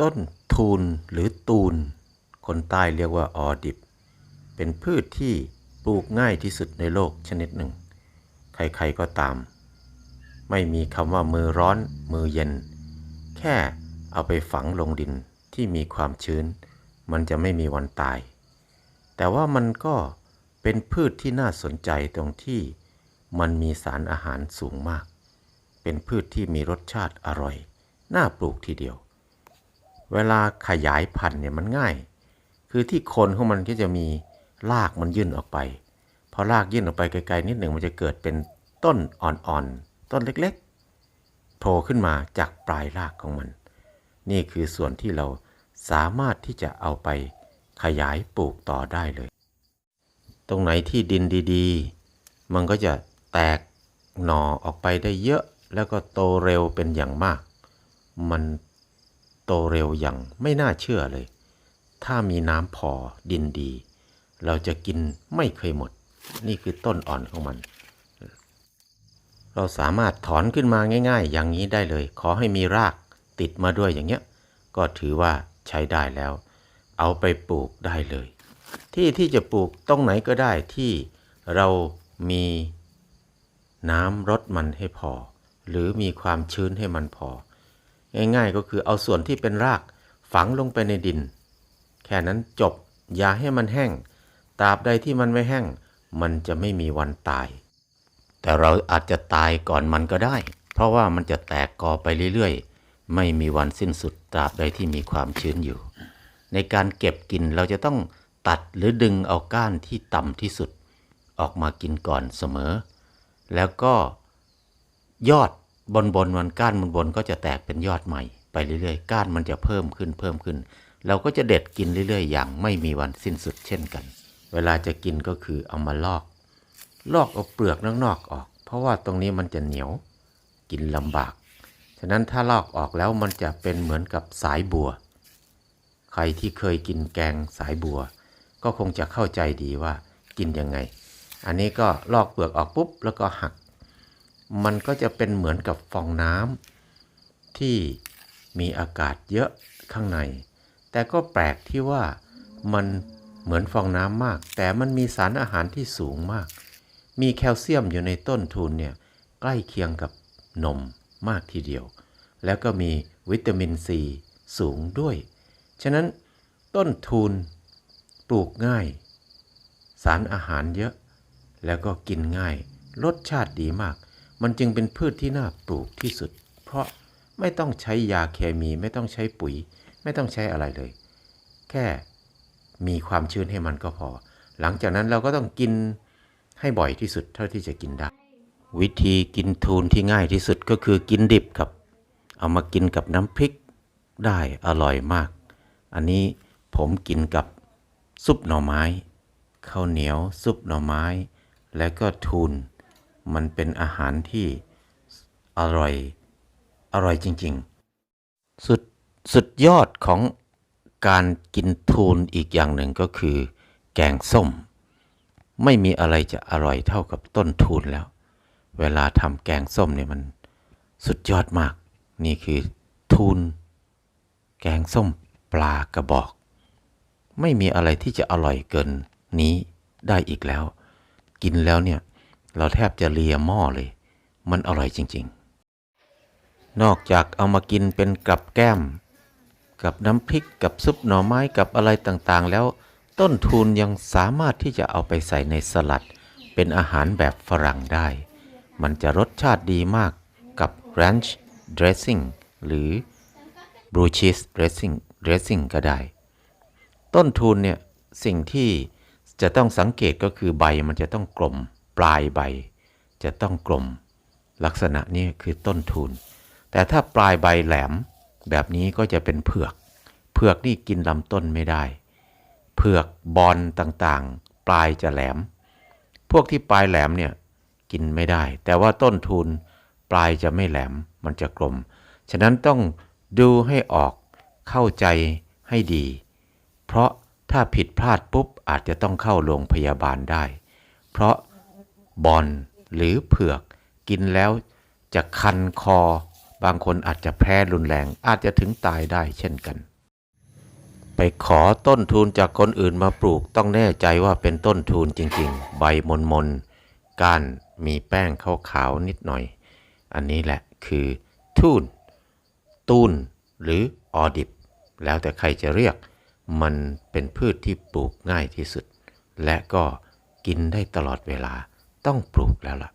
ต้นทูนหรือตูน คนใต้เรียกว่าออดิบ เป็นพืชที่ปลูกง่ายที่สุดในโลกชนิดหนึ่ง ใครๆก็ตาม ไม่มีคำว่ามือร้อน มือเย็น แค่เอาไปฝังลงดินที่มีความชื้น มันจะไม่มีวันตาย แต่ว่ามันก็เป็นพืชที่น่าสนใจตรงที่มันมีสารอาหารสูงมาก เป็นพืชที่มีรสชาติอร่อย น่าปลูกทีเดียว เวลาขยายพันธุ์เนี่ยมันง่าย คือที่โคนของมันก็จะมีรากมันยื่นออกไป พอรากยื่นออกไปไกลๆนิดหนึ่งมันจะเกิดเป็นต้นอ่อนๆ ต้นเล็กๆ โผล่ขึ้นมาจากปลายรากของมัน นี่คือส่วนที่เราสามารถที่จะเอาไปขยายปลูกต่อได้เลย ตรงไหนที่ดินดีๆ มันก็จะแตกหน่อออกไปได้เยอะ แล้วก็โตเร็วเป็นอย่างมาก มัน โตเร็วอย่างไม่น่าเชื่อเลย ถ้ามีน้ำพอดินดี เราจะกินไม่เคยหมด นี่คือต้นอ่อนของมัน เราสามารถถอนขึ้นมาง่าย ๆ อย่างนี้ได้เลย ขอให้มีรากติดมาด้วยอย่างเงี้ย ก็ถือว่าใช้ได้แล้ว เอาไปปลูกได้เลย ที่ที่จะปลูกตรงไหนก็ได้ที่เรามีน้ำรดมันให้พอ หรือมีความชื้นให้มันพอ ง่ายๆ ก็คือเอาส่วนที่เป็นรากฝังลงไปในดิน แค่นั้นจบอย่าให้มันแห้งตราบใดที่มันไม่แห้ง มันจะไม่มีวันตาย แต่เราอาจจะตายก่อนมันก็ได้ เพราะว่ามันจะแตกกอไปเรื่อยๆ ไม่มีวันสิ้นสุดตราบใดที่มีความชื้นอยู่ ในการเก็บกินเราจะต้องตัดหรือดึงเอาก้านที่ต่ำที่สุด ออกมากินก่อนเสมอ แล้วก็ยอด บนบนมันก้านบนบนก็จะแตกเป็นยอดใหม่ไปเรื่อยๆ ก้านมันจะเพิ่มขึ้นเพิ่มขึ้น เราก็จะเด็ดกินเรื่อยๆ อย่างไม่มีวันสิ้นสุดเช่นกัน เวลาจะกินก็คือเอามาลอก ลอกเอาเปลือกนอกๆออก เพราะว่าตรงนี้มันจะเหนียวกินลำบาก ฉะนั้นถ้าลอกออกแล้วมันจะเป็นเหมือนกับสายบัว ใครที่เคยกินแกงสายบัว ก็คงจะเข้าใจดีว่ากินยังไง อันนี้ก็ลอกเปลือกออกปุ๊บแล้วก็หัก มันก็จะเป็นเหมือนกับฟองน้ำที่มีอากาศเยอะข้างใน แต่ก็แปลกที่ว่ามันเหมือนฟองน้ำมาก แต่มันมีสารอาหารที่สูงมาก มีแคลเซียมอยู่ในต้นทุนเนี่ยใกล้เคียงกับนมมากทีเดียว แล้วก็มีวิตามินซีสูงด้วย ฉะนั้นต้นทุนปลูกง่าย สารอาหารเยอะ แล้วก็กินง่าย รสชาติดีมาก มันจึงเป็นพืชที่น่าปลูกที่สุด เพราะไม่ต้องใช้ยาเคมี ไม่ต้องใช้ปุ๋ย ไม่ต้องใช้อะไรเลย แค่มีความชื้นให้มันก็พอ หลังจากนั้นเราก็ต้องกินให้บ่อยที่สุดเท่าที่จะกินได้ วิธีกินทูนที่ง่ายที่สุดก็คือกินดิบครับ เอามากินกับน้ำพริกได้อร่อยมาก อันนี้ผมกินกับซุปหน่อไม้ข้าวเหนียวซุปหน่อไม้ และก็ทูน มันเป็นอาหารที่อร่อย อร่อยจริง ๆ สุดสุดยอดของการกินทูนอีกอย่างหนึ่งก็คือ แกงส้ม ไม่มีอะไรจะอร่อยเท่ากับต้นทูนแล้ว เวลาทำแกงส้มเนี่ยมันสุดยอดมาก นี่คือทูนแกงส้มปลากระบอก ไม่มีอะไรที่จะอร่อยเกินนี้ได้อีกแล้ว กินแล้วเนี่ย เราแทบจะเลียหม้อเลย มันอร่อยจริง ๆ นอกจากเอามากินเป็นกับแก้ม กับน้ำพริกกับซุปหน่อไม้กับอะไรต่างๆ แล้วต้นทุนยังสามารถที่จะเอาไปใส่ในสลัด เป็นอาหารแบบฝรั่งได้ มันจะรสชาติดีมากกับ ranch dressing หรือ blue cheese dressing dressing ก็ได้ ต้นทุนเนี่ย สิ่งที่จะต้องสังเกตก็คือใบมันจะต้องกลม ปลายใบ จะต้องกลม ลักษณะนี้คือต้นทุน แต่ถ้าปลายใบแหลมแบบนี้ก็จะเป็นเผือก เผือกนี่กินลำต้นไม่ได้ เผือกบอลต่างๆ ปลายจะแหลม พวกที่ปลายแหลมเนี่ยกินไม่ได้ แต่ว่าต้นทุนปลายจะไม่แหลมมันจะกลม ฉะนั้นต้องดูให้ออกเข้าใจให้ดี เพราะถ้าผิดพลาดปุ๊บอาจจะต้องเข้าโรงพยาบาลได้ เพราะ บอลหรือเผือก กินแล้วจะคันคอ บางคนอาจจะแพ้รุนแรงอาจจะถึงตายได้เช่นกัน ไปขอต้นทุนจากคนอื่นมาปลูกต้องแน่ใจว่าเป็นต้นทุนจริง ๆ ใบมนมนก้านมีแป้งขาวๆนิดหน่อย อันนี้แหละคือทูนตูนหรือออดิบ แล้วแต่ใครจะเรียก มันเป็นพืชที่ปลูกง่ายที่สุด และก็กินได้ตลอดเวลา ต้องปลูกแล้วล่ะ